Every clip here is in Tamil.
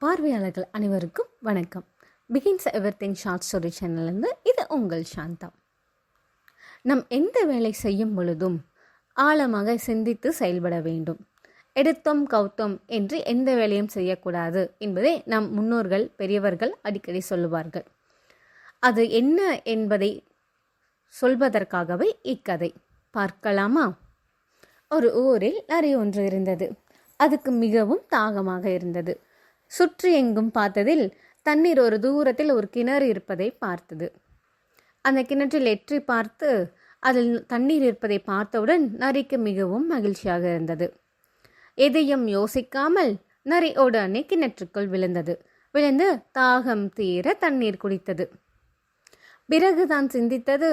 பார்வையாளர்கள் அனைவருக்கும் வணக்கம். Begins ever thing short story சேனல்லேருந்து இது உங்கள் சாந்தா. நம் எந்த வேலை செய்யும் பொழுதும் ஆழமாக சிந்தித்து செயல்பட வேண்டும். எடுத்தோம் கவுத்தோம் என்று எந்த வேலையும் செய்யக்கூடாது என்பதை நம் முன்னோர்கள் பெரியவர்கள் அடிக்கடி சொல்லுவார்கள். அது என்ன என்பதை சொல்வதற்காகவே இக்கதை. பார்க்கலாமா? ஒரு ஊரில் நிறைய ஒன்று இருந்தது. அதுக்கு மிகவும் தாகமாக இருந்தது. சுற்றி எங்கும் பார்த்ததில் தண்ணீர் ஒரு தூரத்தில் ஒரு கிணறு இருப்பதை பார்த்தது. அந்த கிணற்றில் எற்றி பார்த்து அதில் தண்ணீர் இருப்பதை பார்த்தவுடன் நரிக்கு மிகவும் மகிழ்ச்சியாக இருந்தது. எதையும் யோசிக்காமல் நரி உடனே கிணற்றுக்குள் விழுந்தது. விழுந்து தாகம் தீர தண்ணீர் குடித்தது. பிறகுதான் சிந்தித்தது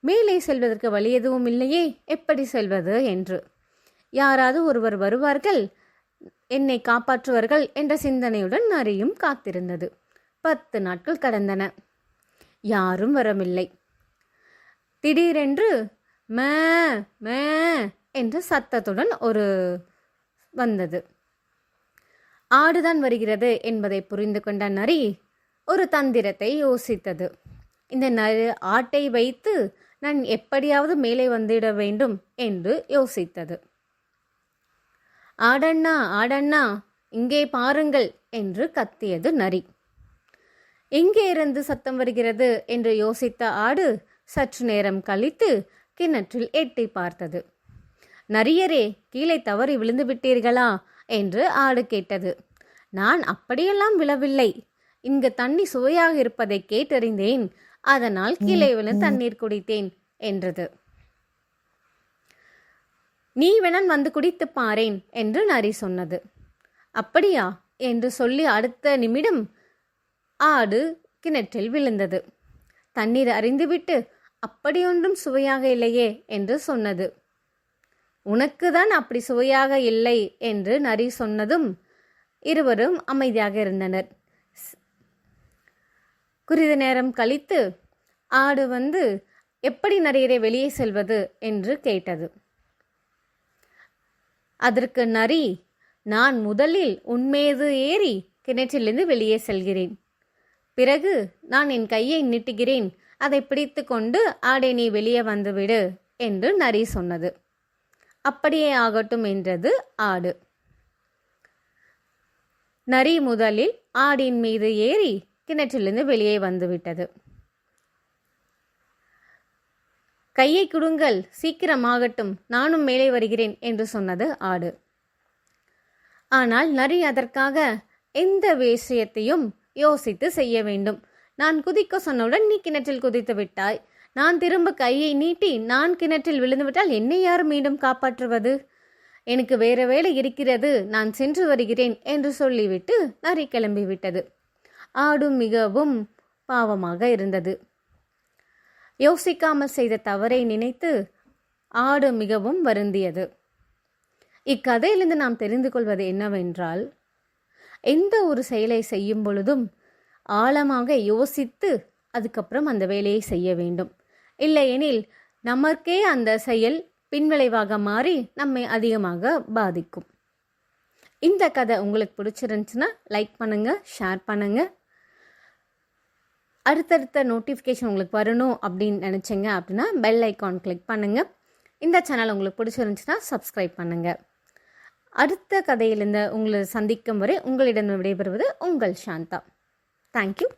மேலே செல்வதற்கு வழி எதுவும் இல்லையே எப்படி செல்வது? என்று. யாராவது ஒருவர் வருவார்கள் என்னை காப்பாற்றுவார்கள் என்ற சிந்தனையுடன் நரியும் காத்திருந்தது. பத்து நாட்கள் கடந்தன. யாரும் வரவில்லை. திடீரென்று மே மே என்ற சத்தத்துடன் ஒரு வந்தது. ஆடுதான் வருகிறது என்பதை புரிந்து கொண்ட நரி ஒரு தந்திரத்தை யோசித்தது. இந்த நரி ஆட்டை வைத்து நான் எப்படியாவது மேலே வந்துவிட வேண்டும் என்று யோசித்தது. ஆடண்ணா ஆடண்ணா இங்கே பாருங்கள் என்று கத்தியது நரி. எங்கே இருந்து சத்தம் வருகிறது என்று யோசித்த ஆடு சற்று நேரம் கழித்து கிணற்றில் எட்டி பார்த்தது. நரியரே கீழே தவறி விழுந்து விட்டீர்களா என்று ஆடு கேட்டது. நான் அப்படியெல்லாம் விழவில்லை. இங்கு தண்ணி சுவையாக இருப்பதை கேட்டறிந்தேன். அதனால் கீழே விழுந்து தண்ணீர் குடித்தேன் என்றது. நீ வேணன் வந்து குடித்து பாரேன் என்று நரி சொன்னது. அப்படியா? என்று சொல்லி அடுத்த நிமிடம் ஆடு கிணற்றில் விழுந்தது. தண்ணீர் அறிந்துவிட்டு அப்படியொன்றும் சுவையாக இல்லையே என்று சொன்னது. உனக்கு தான் அப்படி சுவையாக இல்லை என்று நரி சொன்னதும் இருவரும் அமைதியாக இருந்தனர். குறித நேரம் கழித்து ஆடு வந்து எப்படி நரியரை வெளியே செல்வது? என்று கேட்டது. அதற்கு நரி நான் முதலில் உன்மீது ஏறி கிணற்றிலிருந்து வெளியே செல்கிறேன். பிறகு நான் என் கையை நீட்டுகிறேன். அதை பிடித்து கொண்டு ஆடை நீ வெளியே வந்துவிடு என்று நரி சொன்னது. அப்படியே ஆகட்டும் என்றது ஆடு. நரி முதலில் ஆடின் மீது ஏறி கிணற்றிலிருந்து வெளியே வந்துவிட்டது. கையை குடுங்கள் சீக்கிரமாகட்டும் நானும் மேலே வருகிறேன் என்று சொன்னது ஆடு. ஆனால் நரி அதற்காக எந்த விஷயத்தையும் யோசித்து செய்ய வேண்டும். நான் குதிக்க சொன்னவுடன் நீ கிணற்றில் குதித்து விட்டாய். நான் திரும்ப கையை நீட்டி நான் கிணற்றில் விழுந்துவிட்டால் என்னை யார் மீண்டும் காப்பாற்றுவது? எனக்கு வேறு வேலை இருக்கிறது நான் சென்று வருகிறேன் என்று சொல்லிவிட்டு நரி கிளம்பிவிட்டது. ஆடும் மிகவும் பாவமாக இருந்தது. யோசிக்காமல் செய்த தவறை நினைத்து ஆடு மிகவும் வருந்தியது. இக்கதையிலிருந்து நாம் தெரிந்து கொள்வது என்னவென்றால் எந்த ஒரு செயலை செய்யும் பொழுதும் ஆழமாக யோசித்து அதுக்கப்புறம் அந்த வேலையை செய்ய வேண்டும். இல்லையெனில் நமக்கே அந்த செயல் பின்விளைவாக மாறி நம்மை அதிகமாக பாதிக்கும். இந்த கதை உங்களுக்கு பிடிச்சிருந்துச்சுன்னா லைக் பண்ணுங்கள் ஷேர் பண்ணுங்கள் அடுத்தடுத்த நோட்டிஃபிகேஷன் உங்களுக்கு வரணும் அப்படின்னு நினச்சிங்க அப்படின்னா பெல் ஐக்கான் கிளிக் பண்ணுங்கள் இந்த சேனல் உங்களுக்கு பிடிச்சிருந்துச்சுன்னா சப்ஸ்கிரைப் பண்ணுங்கள் அடுத்த கதையிலிருந்து உங்களை சந்திக்கும் வரை உங்களிடம் விடைபெறுவது உங்கள் சாந்தா. தேங்க்யூ